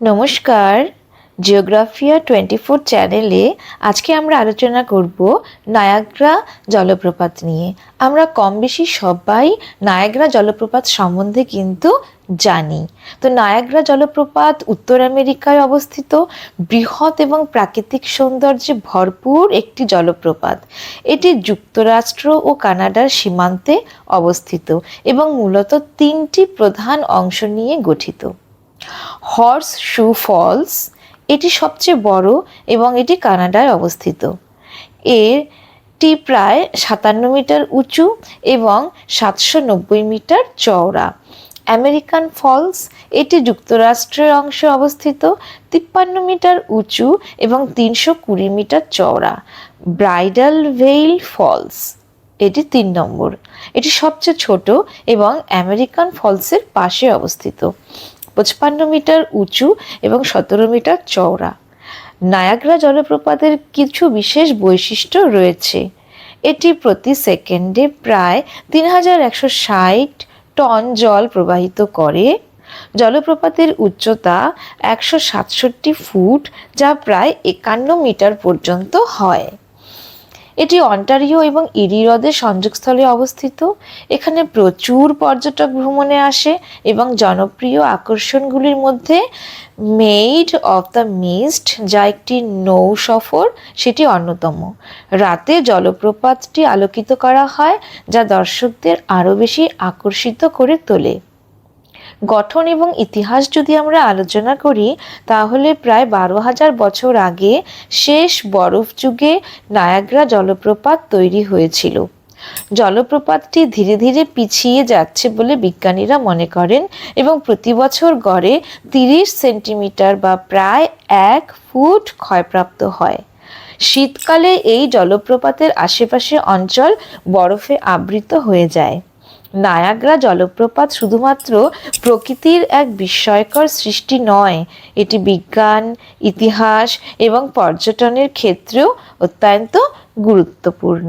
নমস্কার। জিওগ্রাফিয়া twenty four চ্যানেলে আজকে আমরা আলোচনা করব নায়াগ্রা জলপ্রপাত নিয়ে। আমরা কম বেশি সবাই নায়াগ্রা জলপ্রপাত সম্বন্ধে কিন্তু জানি। তো নায়াগ্রা জলপ্রপাত উত্তর আমেরিকায় অবস্থিত, বৃহৎ এবং প্রাকৃতিক সৌন্দর্যে ভরপুর একটি জলপ্রপাত। এটি যুক্তরাষ্ট্র ও কানাডার সীমান্তে অবস্থিত এবং মূলত তিনটি প্রধান অংশ নিয়ে গঠিত। হর্স শু ফলস, এটি সবচেয়ে বড় এবং এটি কানাডায় অবস্থিত। এটি প্রায় সাতান্ন মিটার উঁচু এবং সাতশো নব্বই মিটার চওড়া। আমেরিকান ফলস, এটি যুক্তরাষ্ট্রের অংশে অবস্থিত, তিপ্পান্ন মিটার উঁচু এবং তিনশো কুড়ি মিটার চওড়া। ব্রাইডাল ভেইল ফলস, এটি তিন নম্বর। এটি সবচেয়ে ছোট এবং আমেরিকান ফলসের পাশে অবস্থিত। পঁচপান্ন মিটার উঁচু এবং সতেরো মিটার চওড়া। নায়াগ্রা জলপ্রপাতের কিছু বিশেষ বৈশিষ্ট্য রয়েছে। এটি প্রতি সেকেন্ডে প্রায় তিন হাজার একশো ষাট টন জল প্রবাহিত করে। জলপ্রপাতের উচ্চতা একশো সাতষট্টি ফুট, যা প্রায় একান্ন মিটার পর্যন্ত হয়। এটি অন্টারিও এবং ইরি হ্রদের সংযোগস্থলে অবস্থিত। এখানে প্রচুর পর্যটক ভ্রমণে আসে এবং জনপ্রিয় আকর্ষণগুলির মধ্যে মেইড অফ দ্য মিস্ট যা একটি নৌ সফর, সেটি অন্যতম। রাতে জলপ্রপাতটি আলোকিত করা হয়, যা দর্শকদের আরও বেশি আকর্ষিত করে তোলে। গঠন এবং ইতিহাস যদি আমরা আলোচনা করি, তাহলে প্রায় বারো হাজার বছর আগে শেষ বরফ যুগে নায়াগ্রা জলপ্রপাত তৈরি হয়েছিল। জলপ্রপাতটি ধীরে ধীরে পিছিয়ে যাচ্ছে বলে বিজ্ঞানীরা মনে করেন এবং প্রতি বছর গড়ে তিরিশ সেন্টিমিটার বা প্রায় এক ফুট ক্ষয়প্রাপ্ত হয়। শীতকালে এই জলপ্রপাতের আশেপাশে অঞ্চল বরফে আবৃত হয়ে যায়। নায়াগ্রা জলপ্রপাত শুধুমাত্র প্রকৃতির এক বিস্ময়কর সৃষ্টি নয়, এটি বিজ্ঞান, ইতিহাস এবং পর্যটনের ক্ষেত্রেও অত্যন্ত গুরুত্বপূর্ণ।